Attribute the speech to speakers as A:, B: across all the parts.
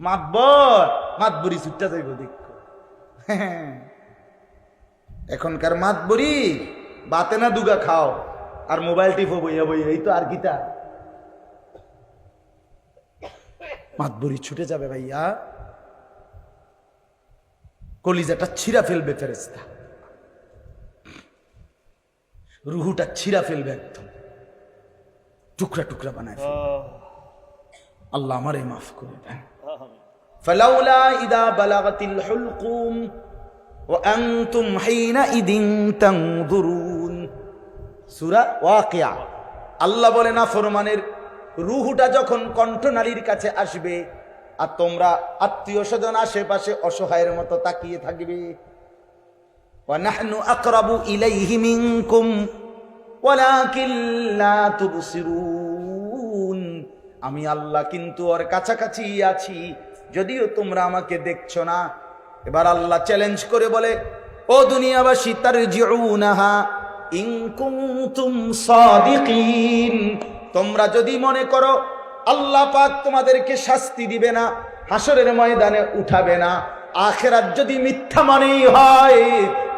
A: মাতবর মাতবরি ছুটটা যাইব দেখ। এখনকার মাতবরি বাতে না দুগা খাও আর মোবাইল টিপো বইয়া বইয়া এই তো আর কিতা মাতবরি ছুটে যাবে ভাইয়া। কলিজাটা ছিঁড়া ফেলবে ফেরেস্তা রুহুটা ছিঁড়া ফেলবে একদম। টুকরা টুকরা বানায় আল্লাহ আমারে মাফ করে দেন। فلولا إذا بلغت الحلقوم وأنتم حينئذ تنظرون সূরা ওয়াকিয়া আল্লাহ বলে না ফরমানের রুহুটা যখন কণ্ঠনালীর কাছে আসবে আর তোমরা আত্মীয় স্বজন আশেপাশে অসহায়ের মতো তাকিয়ে থাকবে ونحن أقرب إليه منكم ولكن لا تبصرون আমি আল্লাহ কিন্তু ওর কাছাকাছি আছি যদিও তোমরা আমাকে দেখছ না। এবার আল্লাহ চ্যালেঞ্জ করে বলে, ও দুনিয়াবাসী তার তোমরা যদি মনে করো, আল্লাহ পাক তোমাদেরকে শাস্তি দিবে না হাসরের ময়দানে উঠাবে না, আখেরাত যদি মিথ্যা মানেই হয়,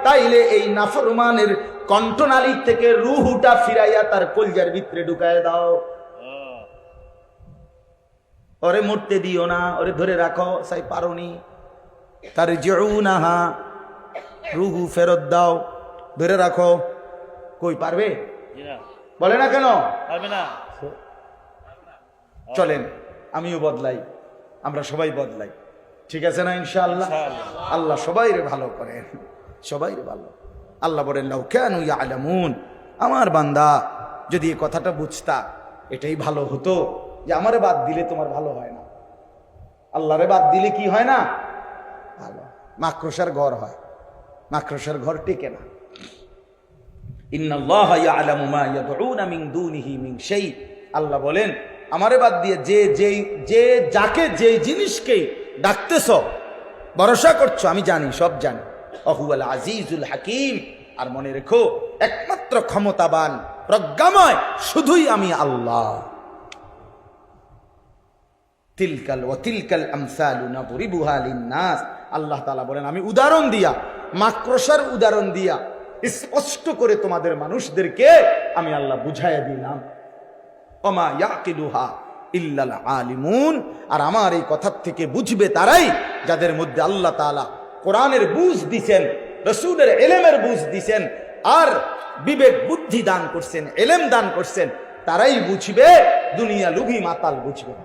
A: তাইলে এই নাফরমানের কণ্ঠনালী থেকে রুহুটা ফিরাইয়া তার কলজার ভিতরে ঢুকায় দাও। ওরে মরতে দিও না ওরে ধরে রাখো সাই পারোনি। তার জেউনাহা রুহু ফেরত দাও ধরে রাখো। কই পারবে? বলে না কেন?
B: পারবে না।
A: চলেন আমিও বদলাই আমরা সবাই বদলাই। ঠিক আছে না ইনশাআল্লাহ। আল্লাহ সবাই রে ভালো করেন সবাই রে ভালো। আল্লাহ বলেন লাউ কেন আলামুন আমার বান্দা যদি এ কথাটা বুঝতা এটাই ভালো হতো। যে আমারে বাদ দিলে তোমার ভালো হয় না। আল্লাহরে বাদ দিলে কি হয় না? ভালো। মাকড়সার ঘর হয়। মাকড়সার ঘর টেকে না। আল্লাহ বলেন, আমারে বাদ দিয়ে যে যেই, যে যাকে যে জিনিসকে ডাকতেছ, ভরসা করছ, আমি জানি, সব জানি। অহুয়াল আজিজুল হাকিম। আর মনে রেখো, একমাত্র ক্ষমতাবান, প্রজ্ঞাময়, শুধুই আমি আল্লাহ। তিলকাল ও তিলকাল আমসালু নাদরিবুহা লিন্নাস। আল্লাহ তাআলা বলেন, আমি উদাহরণ দিয়া মাক্রসার উদাহরণ দিয়া, স্পষ্ট করে তোমাদের মানুষদেরকে আমি আল্লাহ বুঝাইয়া দিলাম। ওমা ইয়াকিলুহা ইল্লাল আলিমুন। আর আমার এই কথার থেকে বুঝবে তারাই যাদের মধ্যে আল্লাহ তাআলা কোরআনের বুঝ দিছেন, রসুলের এলেমের বুঝ দিছেন, আর বিবেক, বুদ্ধি দান করছেন, এলেম দান করছেন, তারাই বুঝবে দুনিয়া লুভি মাতাল বুঝবে না।